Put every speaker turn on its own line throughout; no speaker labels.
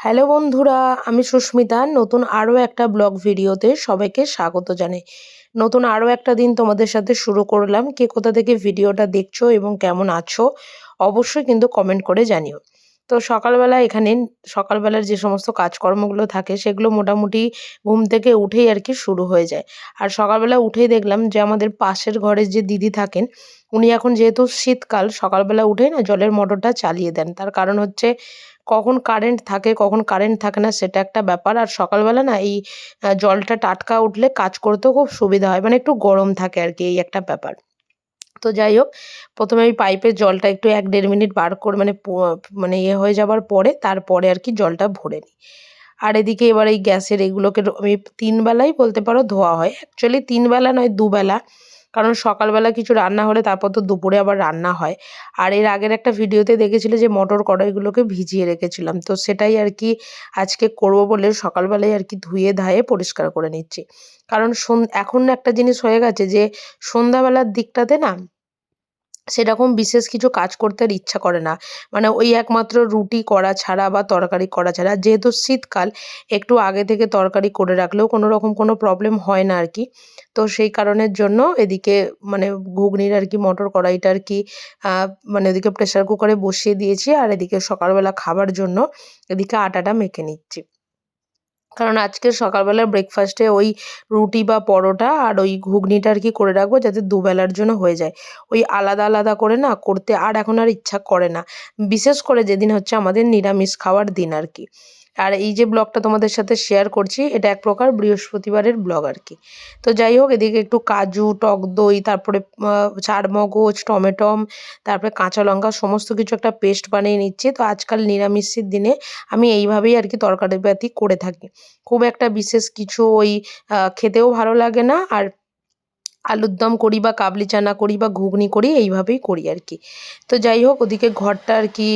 Hello বন্ধুরা, আমি সুস্মিতা। নতুন আরও একটা ব্লগ ভিডিওতে সবাইকে স্বাগত জানাই। নতুন আরও একটা দিন তোমাদের সাথে শুরু করলাম। কে কোথা থেকে ভিডিওটা দেখছ এবং কেমন আছো, অবশ্যই কিন্তু কমেন্ট করে জানিও। তো সকালবেলা এখানে, সকালবেলার যে সমস্ত কাজকর্মগুলো থাকে, সেগুলো মোটামুটি ঘুম থেকে উঠেই আর কি শুরু হয়ে যায়। আর সকালবেলা উঠেই দেখলাম যে আমাদের পাশের ঘরে যে দিদি থাকেন, উনি এখন যেহেতু শীতকাল, সকালবেলা উঠেই না জলের মোটরটা চালিয়ে দেন। তার কারণ হচ্ছে কখন কারেন্ট থাকে, কখন কারেন্ট থাকে না, সেটা একটা ব্যাপার। আর সকালবেলা না এই জলটা টাটকা উঠলে কাজ করতেও খুব সুবিধা হয় মানে একটু গরম থাকে আর কি এই একটা ব্যাপার। তো যাই হোক, প্রথমে আমি পাইপের জলটা একটু এক দেড় মিনিট বার করে মানে মানে ইয়ে হয়ে যাবার পরে তারপরে আর কি জলটা ভরে নিই। আর এদিকে এবার এই গ্যাসের এগুলোকে আমি তিন বেলাই বলতে পারো ধোয়া হয়। অ্যাকচুয়ালি তিনবেলা নয়, দুবেলা। কারণ সকালবেলা কিছু রান্না হলে তারপর তো দুপুরে আবার রান্না হয়। আর এর আগের একটা ভিডিওতে দেখেছিলে যে মটর কড়াইগুলোকে ভিজিয়ে রেখেছিলাম। তো সেটাই আর কি আজকে করব বলে সকালবেলায় আর কি ধুয়ে ধায়ে পরিষ্কার করে নিচ্ছি। কারণ এখন একটা জিনিস হয়ে গেছে যে সন্ধ্যাবেলার দিকটাতে না সেরকম বিশেষ কিছু কাজ করতে আর ইচ্ছা করে না। মানে ওই একমাত্র রুটি করা ছাড়া বা তরকারি করা ছাড়া। যেহেতু শীতকাল, একটু আগে থেকে তরকারি করে রাখলেও কোনো রকম কোনো প্রবলেম হয় না আর কি তো সেই কারণের জন্য এদিকে মানে ঘুগনির আর কি মটর কড়াইটা আর কি মানে এদিকে প্রেশার কুকারে বসিয়ে দিয়েছি। আর এদিকে সকালবেলা খাবার জন্য এদিকে আটাটা মেখে নিচ্ছি। কারণ আজকে সকালবেলা ব্রেকফাস্টে ওই রুটি বা পরোটা আর ওই ঘুগনিটা আর কি করে রাখব যাতে দুবেলার জন্য হয়ে যায়। ওই আলাদা আলাদা করে না করতে আর এখন আর ইচ্ছা করে না। বিশেষ করে যেদিন হচ্ছে আমাদের নিরামিষ খাওয়ার দিন আর কি। আর এই যে ব্লগটা তোমাদের সাথে শেয়ার করছি, এটা এক প্রকার বৃহস্পতিবারের ব্লগ আর কি। তো যাই হোক, এদিকে একটু কাজু, টক দই, তারপরে চারমগজ, টমেটম, তারপরে কাঁচা লঙ্কা, সমস্ত কিছু একটা পেস্ট বানিয়ে নিচ্ছি। তো আজকাল নিরামিষের দিনে আমি এইভাবেই আর কি তরকারি পাতি করে থাকি। খুব একটা বিশেষ কিছু ওই খেতেও ভালো লাগে না, আর আলুর দম করি বা কাবলি চানা করি বা ঘুগনি করি, এইভাবেই করি আর কি তো যাই হোক, ওদিকে ঘরটা আর কি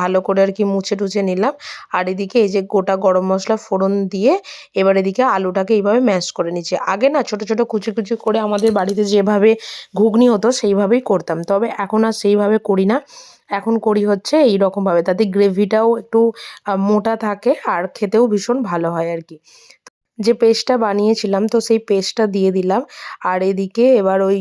ভালো করে আর কি মুছে টুছে নিলাম। আর এদিকে এই যে গোটা গরম মশলা ফোড়ন দিয়ে এবার এদিকে আলুটাকে এইভাবে ম্যাশ করে নিচ্ছি। আগে না ছোট ছোট কুচি কুচি করে আমাদের বাড়িতে যেভাবে ঘুগনি হতো, সেইভাবেই করতাম। তবে এখন আর সেইভাবে করি না। এখন করি হচ্ছে এই রকমভাবে তাতে গ্রেভিটাও একটু মোটা থাকে আর খেতেও ভীষণ ভালো হয় আর কি যে পেস্টটা বানিয়েছিলাম, তো সেই পেস্টটা দিয়ে দিলাম। আর এদিকে এবার ওই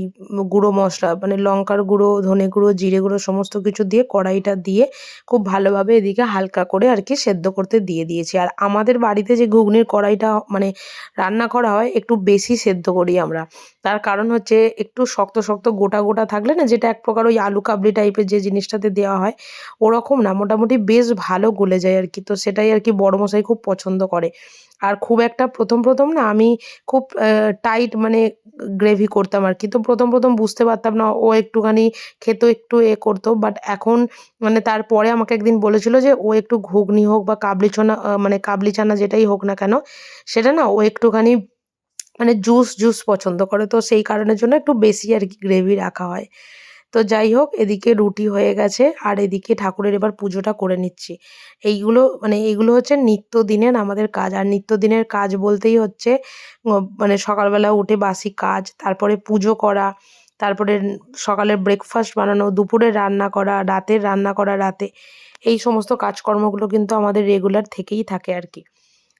গুঁড়ো মশলা মানে লঙ্কার গুঁড়ো, ধনে গুঁড়ো, জিরে গুঁড়ো সমস্ত কিছু দিয়ে কড়াইটা দিয়ে খুব ভালোভাবে এদিকে হালকা করে আর কি সেদ্ধ করতে দিয়ে দিয়েছি। আর আমাদের বাড়িতে যে ঘুগনির কড়াইটা মানে রান্না করা হয়, একটু বেশি সেদ্ধ করি আমরা। তার কারণ হচ্ছে একটু শক্ত শক্ত, গোটা গোটা থাকলে না, যেটা এক প্রকার ওই আলু কাবলি টাইপের যে জিনিসটাতে দেওয়া হয়, ওরকম না, মোটামুটি বেশ ভালো গলে যায় আর কি। তো সেটাই আর কি বড় মশাই খুব পছন্দ করে। আর খুব একটা প্রথম প্রথম না আমি খুব টাইট মানে গ্রেভি করতাম আর কি। তো প্রথম প্রথম বুঝতে পারতাম না ও একটুখানি খেতো, একটু এ করতো। বাট এখন মানে তারপরে আমাকে একদিন বলেছিল যে ও একটু ঘুগনি হোক বা কাবলি ছোনা মানে কাবলি চানা যেটাই হোক না কেন, সেটা না ও একটুখানি মানে জুস জুস পছন্দ করে। তো সেই কারণের জন্য একটু বেশি আর কি গ্রেভি রাখা হয়। তো যাই হোক, এদিকে রুটি হয়ে গেছে আর এদিকে ঠাকুরের এবার পুজোটা করে নিচ্ছি। এইগুলো মানে এইগুলো হচ্ছে নিত্যদিনের আমাদের কাজ। আর নিত্যদিনের কাজ বলতেই হচ্ছে মানে সকালবেলা উঠে বাসি কাজ, তারপরে পুজো করা, তারপরে সকালের ব্রেকফাস্ট বানানো, দুপুরে রান্না করা, রাতের রান্না করা, রাতে। এই সমস্ত কাজকর্মগুলো কিন্তু আমাদের রেগুলার থেকেই থাকে আর কি।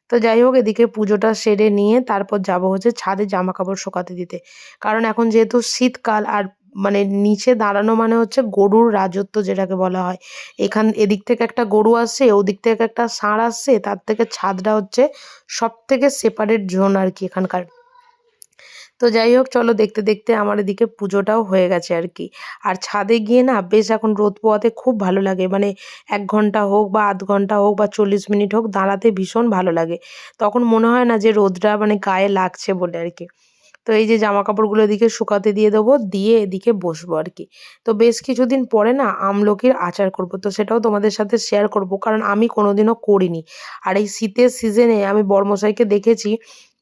তো যাই হোক, এদিকে পুজোটা সেরে নিয়ে তারপর যাব হচ্ছে ছাদে জামা কাপড় শোকাতে দিতে। কারণ এখন যেহেতু শীতকাল আর মানে নিচে দাঁড়ানো মানে হচ্ছে গরুর রাজত্ব যেটাকে বলা হয়। এখান, এদিক থেকে একটা গরু আসছে, ওদিক থেকে একটা ষাঁড় আসছে, তার থেকে ছাদটা হচ্ছে সব থেকে সেপারেট জোন আর কি এখানকার। তো যাই হোক, চলো দেখতে দেখতে আমার এদিকে পুজোটাও হয়ে গেছে আর কি। আর ছাদে গিয়ে না বেশ এখন রোদ পোয়াতে খুব ভালো লাগে। মানে এক ঘণ্টা হোক বা আধ ঘণ্টা হোক বা চল্লিশ মিনিট হোক দাঁড়াতে ভীষণ ভালো লাগে। তখন মনে হয় না যে রোদটা মানে গায়ে লাগছে বলে আর কি। তো এই যে জামা কাপড়গুলো এদিকে শুকাতে দিয়ে দেবো, দিয়ে এদিকে বসবো আর কি। তো বেশ কিছুদিন পরে না আমলকির আচার করব, তো সেটাও তোমাদের সাথে শেয়ার করব, কারণ আমি কোনোদিনও করিনি। আর এই শীতের সিজনে আমি বর্মশাইকে দেখেছি,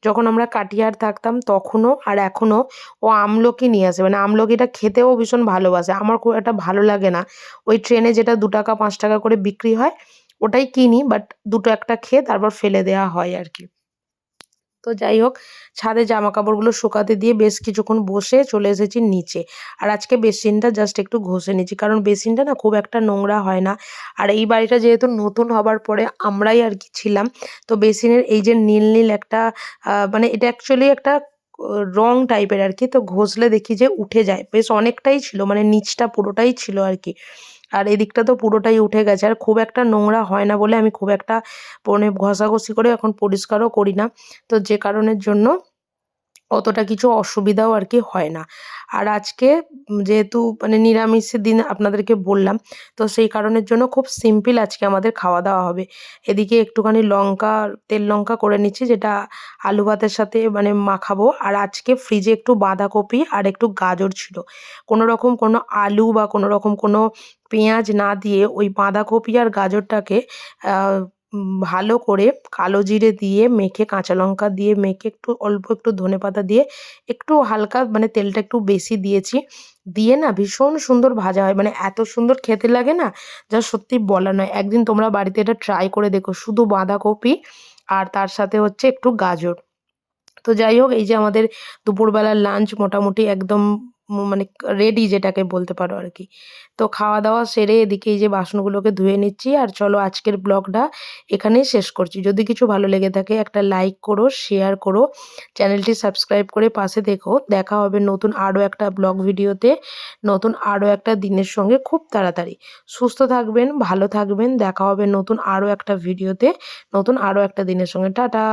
যখন আমরা কাটিয়ার থাকতাম তখনও আর এখনও ও আমলকি নিয়ে আসে। মানে আমলকিটা খেতেও ভীষণ ভালোবাসে, আমার খুব একটা ভালো লাগে না। ওই ট্রেনে যেটা দু টাকা পাঁচ টাকা করে বিক্রি হয়, ওটাই কিনি বাট দুটো একটা খেয়ে তারপর ফেলে দেওয়া হয় আর কি। তো যাই হোক, ছাদে জামা কাপড়গুলো শুকাতে দিয়ে বেশ কিছুক্ষণ বসে চলে এসেছি নিচে। আর আজকে বেসিনটা জাস্ট একটু ঘষে নিচ্ছি কারণ বেসিনটা না খুব একটা নোংরা হয় না। আর এই বাড়িটা যেহেতু নতুন হবার পরে আমরাই আর কি ছিলাম, তো বেসিনের এই যে নীল নীল একটা মানে এটা অ্যাকচুয়ালি একটা রং টাইপের আর কি, তো ঘষলে দেখি যে উঠে যায়। বেশ অনেকটাই ছিল মানে নিচটা পুরোটাই ছিল আর কি। আর এদিকটা তো পুরোটাই উঠে গেছে। আর খুব একটা নোংরা হয় না বলে আমি খুব একটা মানে ঘষাঘষি করে এখন পরিষ্কারও করি না। তো যে কারণের জন্য অতটা কিছু অসুবিধাও আর কি হয় না। আর আজকে যেহেতু মানে নিরামিষের দিন আপনাদেরকে বললাম, তো সেই কারণের জন্য খুব সিম্পল আজকে আমাদের খাওয়া দাওয়া হবে। এদিকে একটুখানি লঙ্কা, তেল লঙ্কা করে নিচ্ছি, যেটা আলু ভাতের সাথে মানে মাখাবো। আর আজকে ফ্রিজে একটু বাঁধাকপি আর একটু গাজর ছিল। কোনো রকম কোনো আলু বা কোনো রকম কোনো পেঁয়াজ না দিয়ে ওই বাঁধাকপি আর গাজরটাকে ভালো করে কালো জিরে দিয়ে মেখে, কাঁচা লঙ্কা দিয়ে মেখে, একটু অল্প একটু ধনেপাতা দিয়ে একটু হালকা মানে তেলটা একটু বেশি দিয়েছি। দিয়ে না ভীষণ সুন্দর ভাজা হয়। মানে এত সুন্দর খেতে লাগে না, যা সত্যি বলা নয়। একদিন তোমরা বাড়িতে এটা ট্রাই করে দেখো। শুধু বাঁধাকপি আর তার সাথে হচ্ছে একটু গাজর। তো যাই হোক, এই যে আমাদের দুপুরবেলার লাঞ্চ মোটামুটি একদম মানে রেডি যেটাকে বলতে পারো আর কি। তো খাওয়া দাওয়া সেরে এদিকে এই যে বাসনগুলোকে ধুয়ে নিচ্ছি আর চলো আজকের ব্লগটা এখানেই শেষ করছি। যদি কিছু ভালো লেগে থাকে একটা লাইক করো শেয়ার করো, চ্যানেলটি সাবস্ক্রাইব করে পাশে দেখো। দেখা হবে নতুন আরও একটা ব্লগ ভিডিওতে, নতুন আরও একটা দিনের সঙ্গে খুব তাড়াতাড়ি। সুস্থ থাকবেন, ভালো থাকবেন, দেখা হবে নতুন আরও একটা ভিডিওতে, নতুন আরও একটা দিনের সঙ্গে। টাটা!